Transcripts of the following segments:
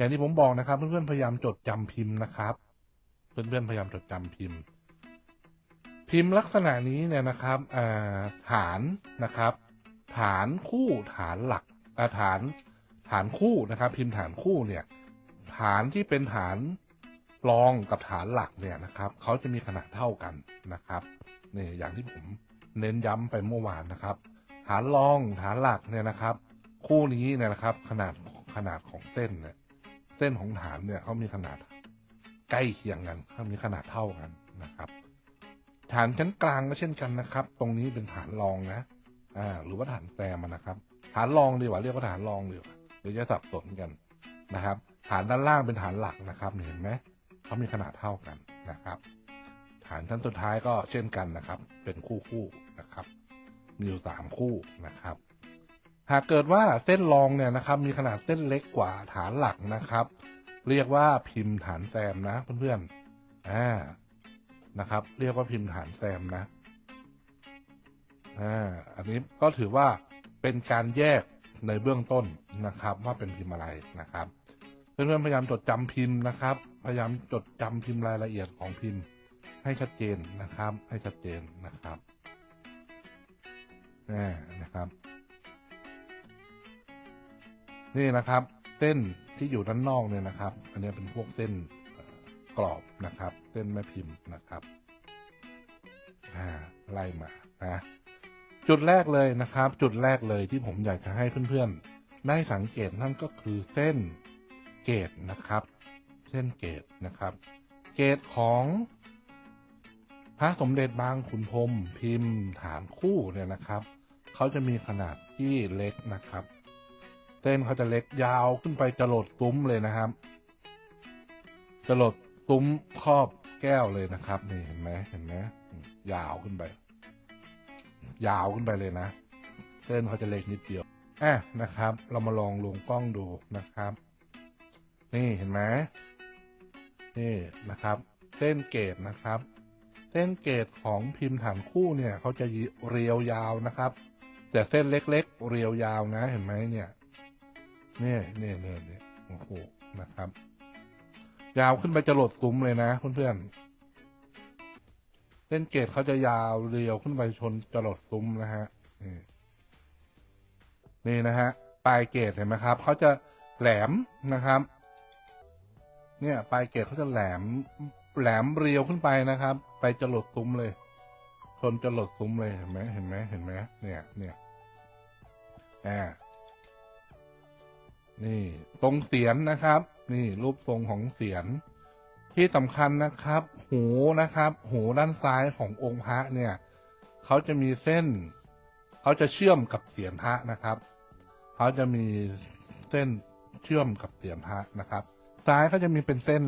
อย่างที่ผมบอกนะครับ เพื่อนๆพยายามจดจำพิมพ์นะครับ เพื่อนๆพยายามจดจำพิมพ์ พิมพ์ลักษณะนี้เนี่ยนะครับาฐานนะครับ ฐานคู่ฐานหลักาฐานฐานคู่นะครับ พิมพ์ฐานคู่เนี่ย ฐานที่เป็นฐานรองกับฐานหลักเนี่ยนะครับเขาจะมีขนาดเท่ากันนะครับนี่อย่างที่ผมเน้นย้ำไปเมื่อวานนะครับ ฐานรองฐานหลักเนี่ยนะครับ คู่นี้เนี่ยนะครับ ขนาดขนาดของเส้นเนี่ย เส้นของฐานเนี่ยเขามีขนาด ใกล้เคียงกันเขามีขนาดเท่ากันนะครับ ฐานชั้นกลางก็เช่นกันนะครับ ตรงนี้เป็นฐานรองนะ อ่า หรือว่าฐานแซมนะครับ ฐานรองดีกว่าเรียกว่าฐานรองดีกว่าเดี๋ยวจะสับสนกันนะครับ ฐานด้านล่างเป็นฐานหลักนะครับเห็นไหมเขามีขนาดเท่ากันนะครับ ฐานชั้นสุดท้ายก็เช่นกันนะครับ เป็นคู่คู่นะครับมีอยู่สามคู่นะครับ หากเกิดว่าเส้นรองเนี่ยนะครับมีขนาดเส้นเล็กกว่าฐานหลักนะครับ เรียกว่าพิมพ์ฐานแซมนะเพื่อนๆอ่านะครับ เรียกว่าพิมพ์ฐานแซมนะอ่าอันนี้ก็ถือว่าเป็นการแยกในเบื้องต้นนะครับ ว่าเป็นพิมพ์อะไรนะครับเพื่อนๆพยายามจดจำพิมพ์นะครับ พยายามจดจำพิมพ์รายละเอียดของพิมพ์ ให้ชัดเจนนะครับ ให้ชัดเจนนะครับนี่นะครับ นี่นะครับเส้นที่อยู่ด้านนอกเนี่ยนะครับ อันนี้เป็นพวกเส้นกรอบนะครับ เส้นแม่พิมพ์นะครับอ่าไล่มานะจุดแรกเลยนะครับ จุดแรกเลยที่ผมอยากจะให้เพื่อนๆ ได้สังเกตนั่นก็คือเส้นเกตนะครับ เส้นเกตนะครับ เกตของพระสมเด็จบางขุนพรมพิมพ์ฐานคู่เนี่ยนะครับ เขาจะมีขนาดที่เล็กนะครับ เส้นเขาจะเล็กยาวขึ้นไปจรดตุ้มเลยนะครับจรดตุ้มครอบแก้วเลยนะครับ นี่เห็นไหมเห็นไหมอืมยาวขึ้นไป ยาวขึ้นไปเลยนะ เส้นเขาจะเล็กนิดเดียวอะนะครับ เรามาลองลงกล้องดูนะครับ นี่เห็นไหมนี่นะครับ เส้นเกตนะครับ เส้นเกตของพิมพ์ฐานคู่เนี่ยเขาจะเรียวยาวนะครับ แต่เส้นเล็ก ๆ เรียวยาวนะเห็นไหมเนี่ย เนี่ยเนี่ยเนี่ยเนี่ยโอ้โหนะครับ ยาวขึ้นไปจะหลดตุ้มเลยนะเพื่อนๆเส้นเกตเขาจะยาวเรียวขึ้นไปชนจรดตุ้มนะฮะนี่นี่นะฮะปลายเกตเห็นไหมครับเขาจะแหลมนะครับ เนี่ยปลายเกตเขาจะแหลม แหลมเรียวขึ้นไปนะครับ ไปจรดตุ้มเลยชนจรดตุ้มเลยเห็นไหมเห็นไหมเห็นไหมเนี่ยเนี่ยอ่า นี่ตรงเสียนนะครับ นี่รูปทรงของเสียน ที่สำคัญนะครับ หูนะครับ หูด้านซ้ายขององค์พระเนี่ยเขาจะมีเส้นเขาจะเชื่อมกับเสียนพระนะครับเขาจะมีเส้นเชื่อมกับเสียนพระนะครับ ซ้ายเขาจะมีเป็นเส้น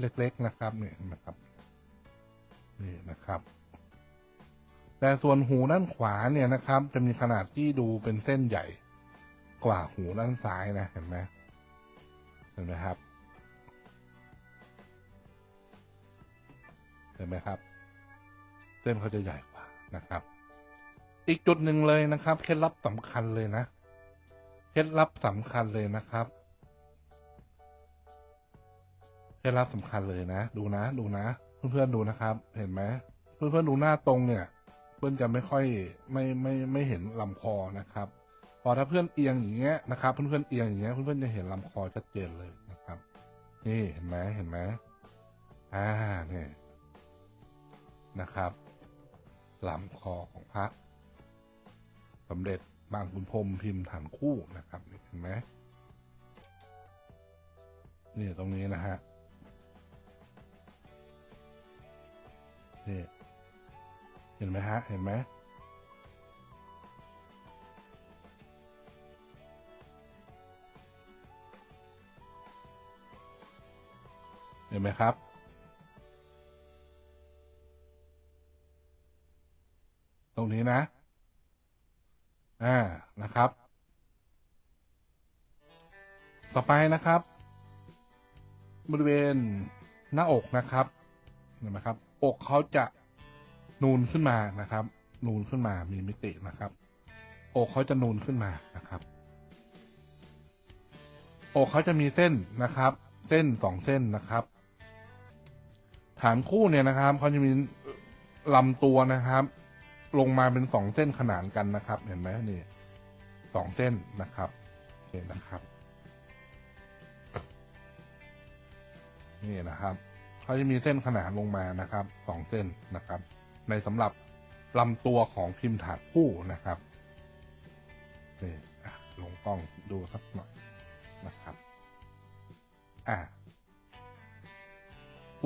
เล็ก ๆนะครับนี่นะครับ นี่นะครับ แต่ส่วนหูด้านขวาเนี่ยนะครับ จะมีขนาดที่ดูเป็นเส้นใหญ่ กว่าหูด้านซ้ายนะ เห็นไหมเห็นไหมครับ เห็นไหมครับ เส้นเขาจะใหญ่กว่านะครับ อีกจุดหนึ่งเลยนะครับเคล็ดลับสำคัญเลยนะเคล็ดลับสำคัญเลยนะครับเคล็ดลับสำคัญเลยนะ ดูนะ ดูนะ เพื่อนๆดูนะครับ เห็นไหมเพื่อนๆดูหน้าตรงเนี่ย เพื่อนจะไม่ค่อยไม่ไม่ไม่เห็นลำคอนะครับ อถ้าเพื่อนเอียงอย่างเงี้ยนะครับ เพื่อนๆเอียงอย่างเงี้ยเพื่อนๆจะเห็นลำคอชัดเจนเลยนะครับ นี่เห็นไหมเห็นไหมอ่าเนี่ยนะครับลำคอของพระสมเด็จบางขุนพรมพิมพ์ฐานคู่นะครับเห็นไหมนี่ตรงนี้นะฮะนี่เห็นไหมฮะ เห็นไหม ห็นไหมครับ ตรงนี้นะ อ่า นะครับ ต่อไปนะครับ บริเวณหน้าอกนะครับ เห็นไหมครับ อกเขาจะนูนขึ้นมานะครับ นูนขึ้นมา มีมิตินะครับ อกเขาจะนูนขึ้นมานะครับออกเขาจะมีเส้นนะครับ เส้นสองเส้นนะครับ ฐานคู่เนี่ยนะครับเขาจะมีลำตัวนะครับ ลงมาเป็นสองเส้นขนานกันนะครับ เห็นไหมนี่สองเส้นนะครับนี่นะครับ นี่นะครับเขาจะมีเส้นขนานลงมานะครับสองเส้นนะครับ ในสำหรับลำตัวของพิมพ์ฐานคู่นะครับนี่ลงกล้องดูสักหน่อยนะครับ อะ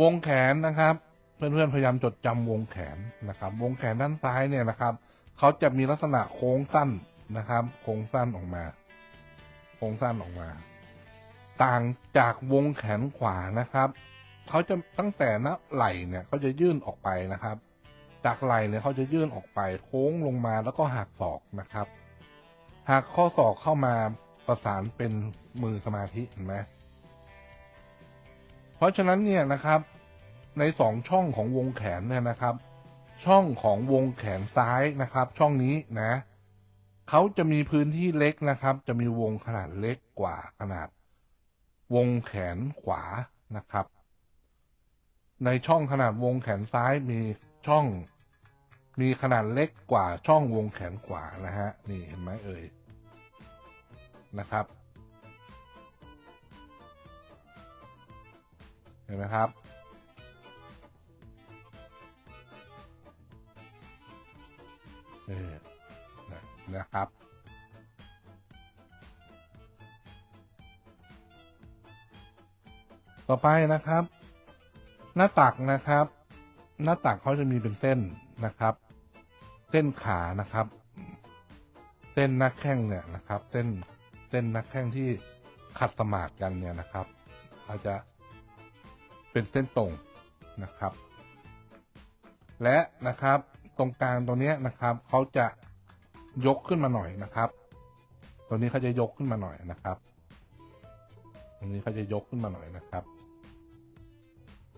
วงแขนนะครับ เพื่อนๆพยายามจดจำวงแขนนะครับ วงแขนด้านซ้ายเนี่ยนะครับเขาจะมีลักษณะโค้งสั้นนะครับ โค้งสั้นออกมา โค้งสั้นออกมา ต่างจากวงแขนขวานะครับเขาจะตั้งแต่หน้าไหล่เนี่ยเขาจะยื่นออกไปนะครับ จากไหล่เนี่ยเขาจะยื่นออกไปโค้งลงมาแล้วก็หักศอกนะครับหักข้อศอกเข้ามาประสานเป็นมือสมาธิเห็นไหมเพราะฉะนั้นเนี่ยนะครับ ในสองช่องของวงแขนเนี่ยนะครับ ช่องของวงแขนซ้ายนะครับ ช่องนี้นะเขาจะมีพื้นที่เล็กนะครับ จะมีวงขนาดเล็กกว่าขนาด วงแขนขวานะครับ ในช่องขนาดวงแขนซ้ายมีช่อง มีขนาดเล็กกว่าช่องวงแขนขวานะฮะนี่เห็นไหมเอ่ยนะครับเห็นไหมครับ เออนะครับต่อไปนะครับ หน้าตักนะครับ หน้าตักเขาจะมีเป็นเส้นนะครับ เส้นขานะครับ เส้นนักแข้งเนี่ยนะครับ เส้นเส้นนักแข้งที่ขัดสมาธิกันเนี่ยนะครับเขาจะเป็นเส้นตรงนะครับ และนะครับ ตรงกลางตรงนี้นะครับเขาจะยกขึ้นมาหน่อยนะครับ ตัวนี้เขาจะยกขึ้นมาหน่อยนะครับตรงนี้เขาจะยกขึ้นมาหน่อยนะครับ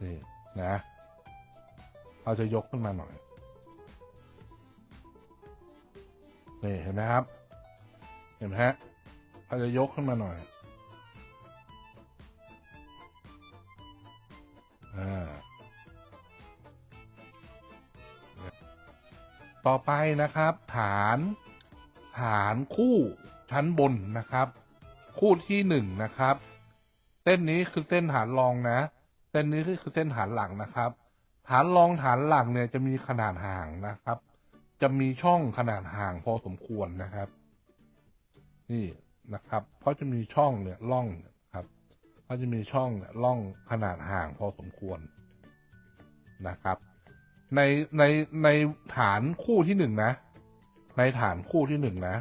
นี่นะเราจะยกขึ้นมาหน่อยนี่เห็นไหมครับ เห็นไหมฮะเราจะยกขึ้นมาหน่อย ต่อไปนะครับ ฐาน ฐานคู่ชั้นบนนะครับ คู่ที่หนึ่งนะครับ เส้นนี้คือเส้นฐานรองนะ เส้นนี้คือเส้นฐานหลังนะครับ ฐานรองฐานหลังเนี่ยจะมีขนาดห่างนะครับ จะมีช่องขนาดห่างพอสมควรนะครับ นี่นะครับ เพราะจะมีช่องเนี่ยร่องครับเพราะจะมีช่องเนี่ยร่องขนาดห่างพอสมควรนะครับ ในในในฐานคู่ที่หนึ่งนะ ในฐานคู่ที่หนึ่งนะ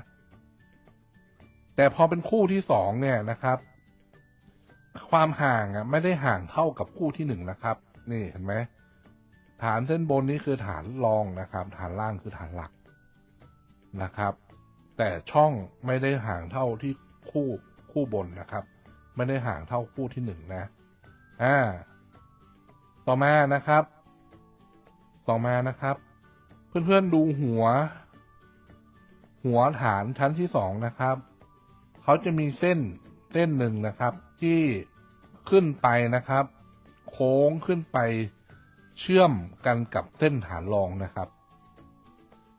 แต่พอเป็นคู่ที่สองเนี่ยนะครับ ความห่างอะ ไม่ได้ห่างเท่ากับคู่ที่หนึ่งนะครับ นี่เห็นไหมฐานเส้นบนนี้คือฐานรองนะครับ ฐานล่างคือฐานหลักนะครับ แต่ช่องไม่ได้ห่างเท่าที่คู่คู่บนนะครับ ไม่ได้ห่างเท่าคู่ที่หนึ่งนะอ่าต่อมานะครับ ต่อมานะครับ เพื่อนๆดูหัว หัวฐานชั้นที่สองนะครับ เขาจะมีเส้นเส้นหนึ่งนะครับ ที่ขึ้นไปนะครับ โค้งขึ้นไปเชื่อมกันกับเส้นฐานรองนะครับ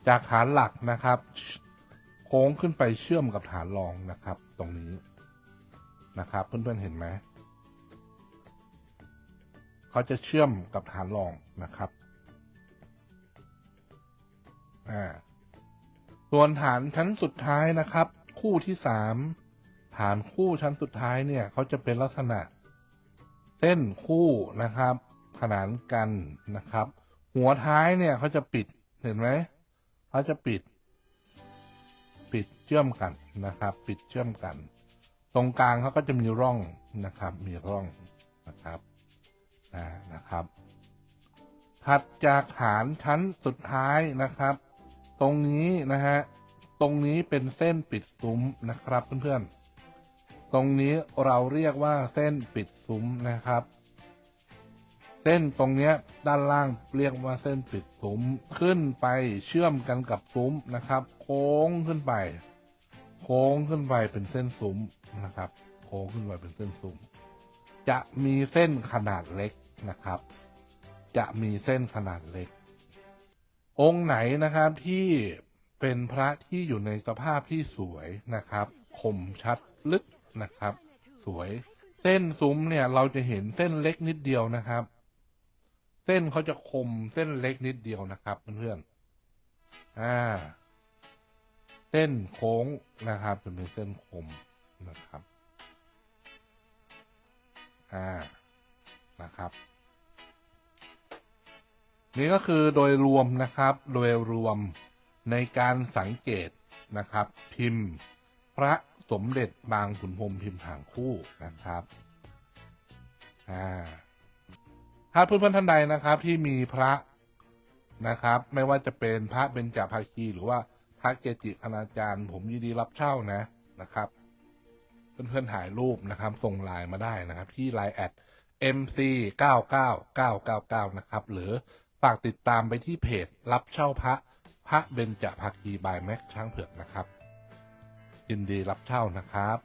จากฐานหลักนะครับ โค้งขึ้นไปเชื่อมกับฐานรองนะครับ ตรงนี้นะครับ เพื่อนๆเห็นไหมเขาจะเชื่อมกับฐานรองนะครับ อ่าส่วนฐานชั้นสุดท้ายนะครับ คู่ที่สามฐานคู่ชั้นสุดท้ายเนี่ยเขาจะเป็นลักษณะ เส้นคู่นะครับ ขนานกันนะครับ หัวท้ายเนี่ยเขาจะปิดเห็นไหมเขาจะปิด ปิดเชื่อมกันนะครับ ปิดเชื่อมกัน ตรงกลางเขาก็จะมีร่องนะครับ มีร่องนะครับนะนะครับ ถัดจากฐานชั้นสุดท้ายนะครับ ตรงนี้นะฮะ ตรงนี้เป็นเส้นปิดซุ้มนะครับเพื่อนๆ ตรงนี้เราเรียกว่าเส้นปิดซุ้มนะครับ เส้นตรงเนี้ยด้านล่างเรียกว่าเส้นปิดซุ้มขึ้นไปเชื่อมกันกับซุ้มนะครับ โค้งขึ้นไป โค้งขึ้นไปเป็นเส้นซุ้มนะครับ โค้งขึ้นมาเป็นเส้นซุ้ม จะมีเส้นขนาดเล็กนะครับ จะมีเส้นขนาดเล็ก องค์ไหนนะครับที่เป็นพระที่อยู่ในสภาพที่สวยนะครับคมชัดลึกนะครับ สวย เส้นซุ้มเนี่ยเราจะเห็นเส้นเล็กนิดเดียวนะครับ เส้นเขาจะคมเส้นเล็กนิดเดียวนะครับเพื่อนๆอ่า เส้นโค้งนะครับจะเป็นเส้นคมนะครับ อ่านะครับ นี่ก็คือโดยรวมนะครับ โดยรวมในการสังเกตนะครับ พิมพ์ พระสมเด็จบางขุนพรมพิมพ์หางคู่นะครับอ่าถ้าเพื่อนๆท่านใดนะครับ ที่มีพระนะครับ ไม่ว่าจะเป็นพระเบญจภาคีหรือว่าพระเกจิคณาจารย์ ผมยินดีรับเช่านะนะครับ เพื่อนๆถ่ายรูปนะครับ ส่งไลน์มาได้นะครับ ที่ไลน์แอด mc 9 9 9 9 9นะครับ หรือ ฝากติดตามไปที่เพจรับเช่าพระพระเบญจภาคีบายแม็กช้างเผือกนะครับยินดีรับเช่านะครับ